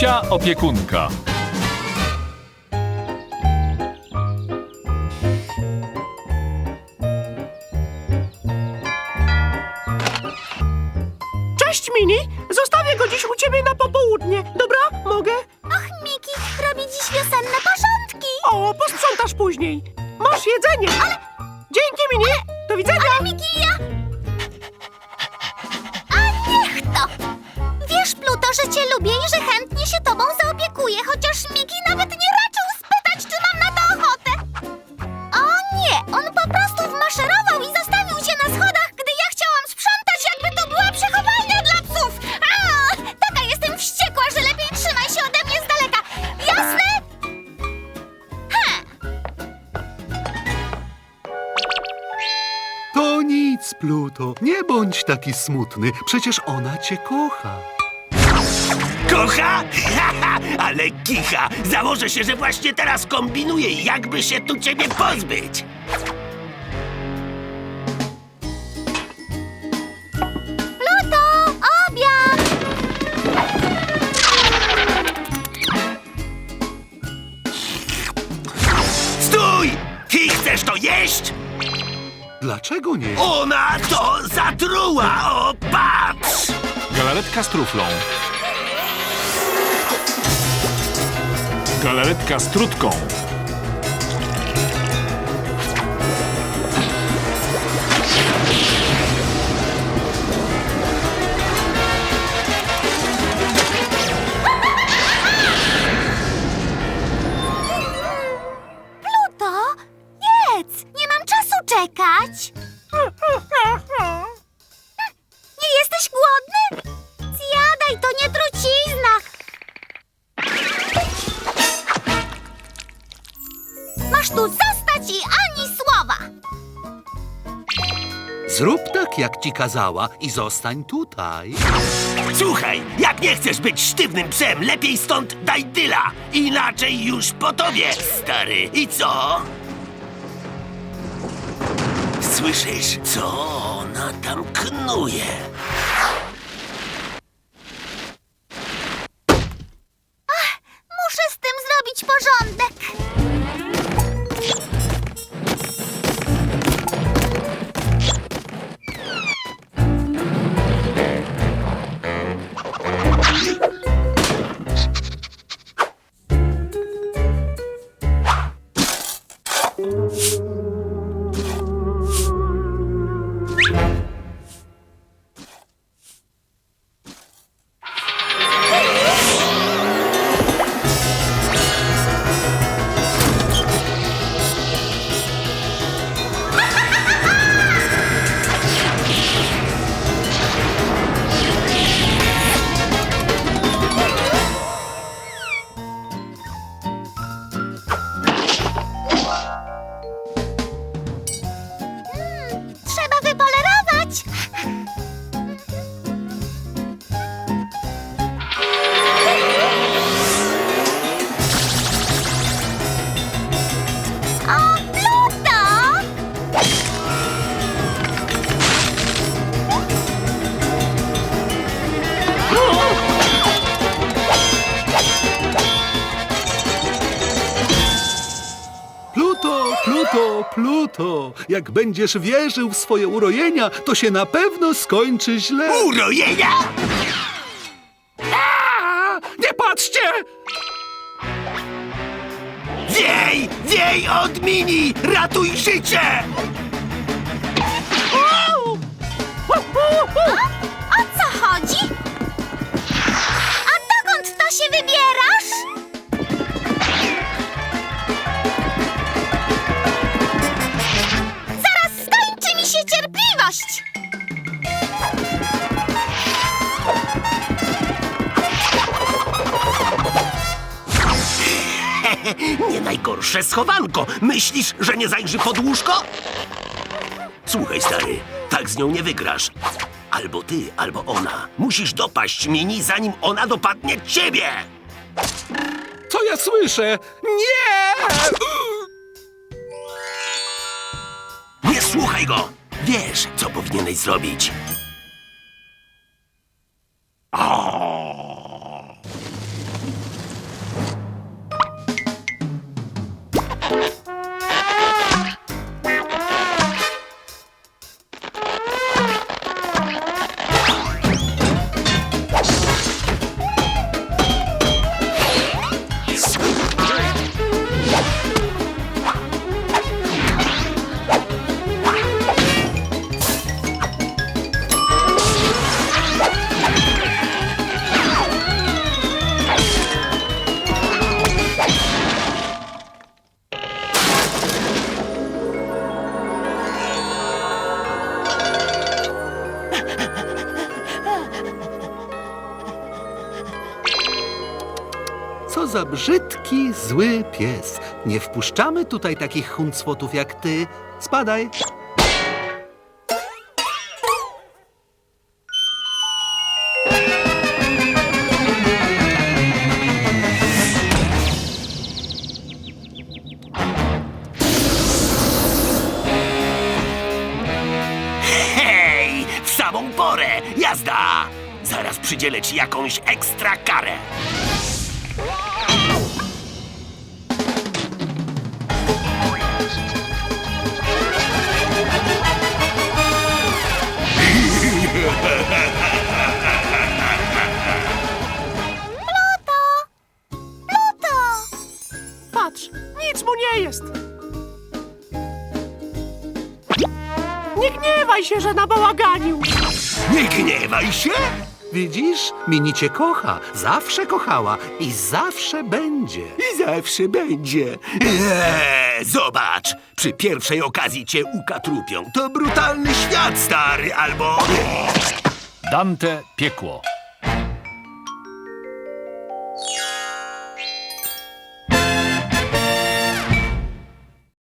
Misia opiekunka. Cześć, Mini! Zostawię go dziś u ciebie na popołudnie. Dobra? Mogę? Och, Miki robi dziś wiosenne porządki. O, posprzątasz później. Masz jedzenie. Ale... Dzięki, Mini! Do widzenia! Ale Miki, ja... A niech to! Wiesz, Pluto, że cię lubię i że chętnie się tobą zaopiekuję, chociaż Miki nawet nie raczył spytać, czy mam na to ochotę. O nie, on po prostu wmaszerował i zostawił się na schodach, gdy ja chciałam sprzątać, jakby to była przechowalnia dla psów. A, taka jestem wściekła, że lepiej trzymaj się ode mnie z daleka. Jasne? To nic, Pluto. Nie bądź taki smutny. Przecież ona cię kocha. Kocha? Ale kicha! Założę się, że właśnie teraz kombinuje, jakby się tu ciebie pozbyć. Pluto, obiad! Stój! Ty chcesz to jeść? Dlaczego nie? Ona to zatruła! O, patrz! Galaretka z truflą. Galaretka z trutką. Zrób tak, jak ci kazała i zostań tutaj. Słuchaj, jak nie chcesz być sztywnym psem, lepiej stąd daj dyla! Inaczej już po tobie, stary. I co? Słyszysz, co ona tam knuje? Pluto. Jak będziesz wierzył w swoje urojenia, to się na pewno skończy źle. Urojenia? A, nie patrzcie! Wiej! Wiej od mini! Ratuj życie! Cierpliwość! Nie najgorsze schowanko. Myślisz, że nie zajrzy pod łóżko? Słuchaj, stary, tak z nią nie wygrasz. Albo ty, albo ona. Musisz dopaść Mini, zanim ona dopadnie ciebie! Co ja słyszę? Nie! Nie słuchaj go! Wiesz, co powinieneś zrobić. Za brzydki, zły pies. Nie wpuszczamy tutaj takich huncwotów jak ty. Spadaj. Hej, w samą porę! Jazda! Zaraz przydzielę ci jakąś ekstra karę. Pluto! Patrz, nic mu nie jest. Nie gniewaj się, że nabałaganił. Nie gniewaj się! Widzisz? Mini cię kocha. Zawsze kochała i zawsze będzie. I zawsze będzie. Eee, zobacz, przy pierwszej okazji cię ukatrupią. To brutalny świat, stary, albo... Dante Piekło.